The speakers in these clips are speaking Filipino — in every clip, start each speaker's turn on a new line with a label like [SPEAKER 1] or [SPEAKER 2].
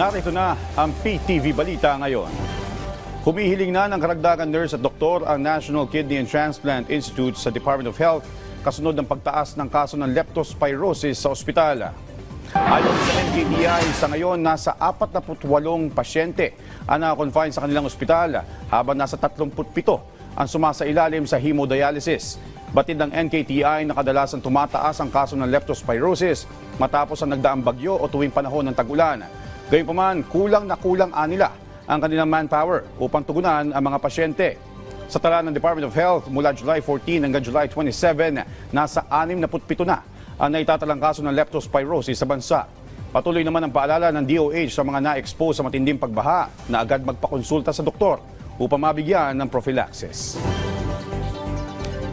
[SPEAKER 1] Narito na ang PTV Balita ngayon. Humihiling na ng karagdagan nurse at doktor ang National Kidney and Transplant Institute sa Department of Health kasunod ng pagtaas ng kaso ng leptospirosis sa ospital. Ayon sa NKTI, sa ngayon nasa 48 pasyente ang nakakonfine sa kanilang ospital habang nasa 37 ang sumasailalim sa hemodialysis. Batid ng NKTI na kadalasan tumataas ang kaso ng leptospirosis matapos ang nagdaang bagyo o tuwing panahon ng tag-ulan. Gayunpaman, kulang na kulang anila ang kanilang manpower upang tugunan ang mga pasyente. Sa tala ng Department of Health, mula July 14 hanggang July 27, nasa 67 na ang naitatalang kaso ng leptospirosis sa bansa. Patuloy naman ang paalala ng DOH sa mga na-expose sa matinding pagbaha na agad magpakonsulta sa doktor upang mabigyan ng prophylaxis.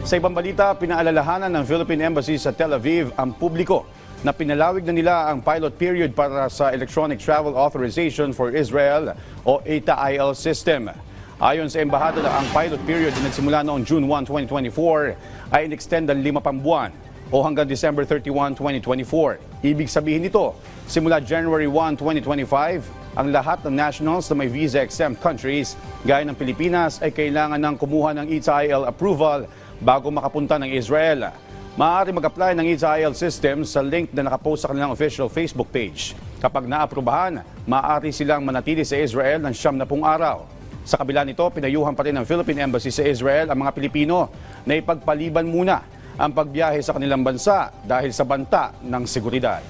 [SPEAKER 1] Sa ibang balita, pinaalalahanan ng Philippine Embassy sa Tel Aviv ang publiko na pinalawig na nila ang pilot period para sa Electronic Travel Authorization for Israel o ETA-IL system. Ayon sa embahada, ang pilot period na nagsimula noong June 1, 2024 ay in-extend ng lima pang buwan o hanggang December 31, 2024. Ibig sabihin nito, simula January 1, 2025, ang lahat ng nationals na may visa-exempt countries gaya ng Pilipinas ay kailangan ng kumuha ng ETA-IL approval bago makapunta ng Israel. Maaari mag-apply ng ETA-IL system sa link na nakapost sa kanilang official Facebook page. Kapag naaprubahan, maaari silang manatili sa Israel ng siyam na pung araw. Sa kabila nito, pinayuhan pa rin ng Philippine Embassy sa Israel ang mga Pilipino na ipagpaliban muna ang pagbiyahe sa kanilang bansa dahil sa banta ng seguridad.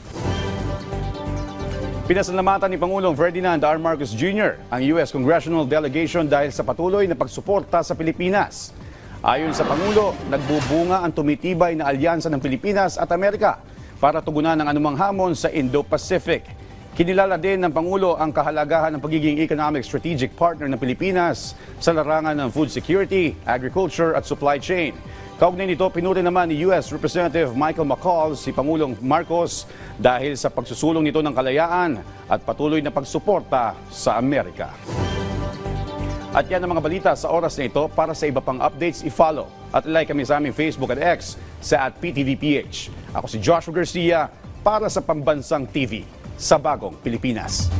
[SPEAKER 1] Pinasalamatan ni Pangulong Ferdinand R. Marcos Jr. ang U.S. Congressional Delegation dahil sa patuloy na pagsuporta sa Pilipinas. Ayon sa Pangulo, nagbubunga ang tumitibay na alyansa ng Pilipinas at Amerika para tugunan ang anumang hamon sa Indo-Pacific. Kinilala din ng Pangulo ang kahalagahan ng pagiging economic strategic partner ng Pilipinas sa larangan ng food security, agriculture at supply chain. Kaugnay nito, pinuri naman ni U.S. Representative Michael McCall si Pangulong Marcos dahil sa pagsusulong nito ng kalayaan at patuloy na pagsuporta sa Amerika. At yan ang mga balita sa oras na ito. Para sa iba pang updates, i-follow at like kami sa aming Facebook at X sa at PTVPH. Ako si Joshua Garcia para sa Pambansang TV sa Bagong Pilipinas.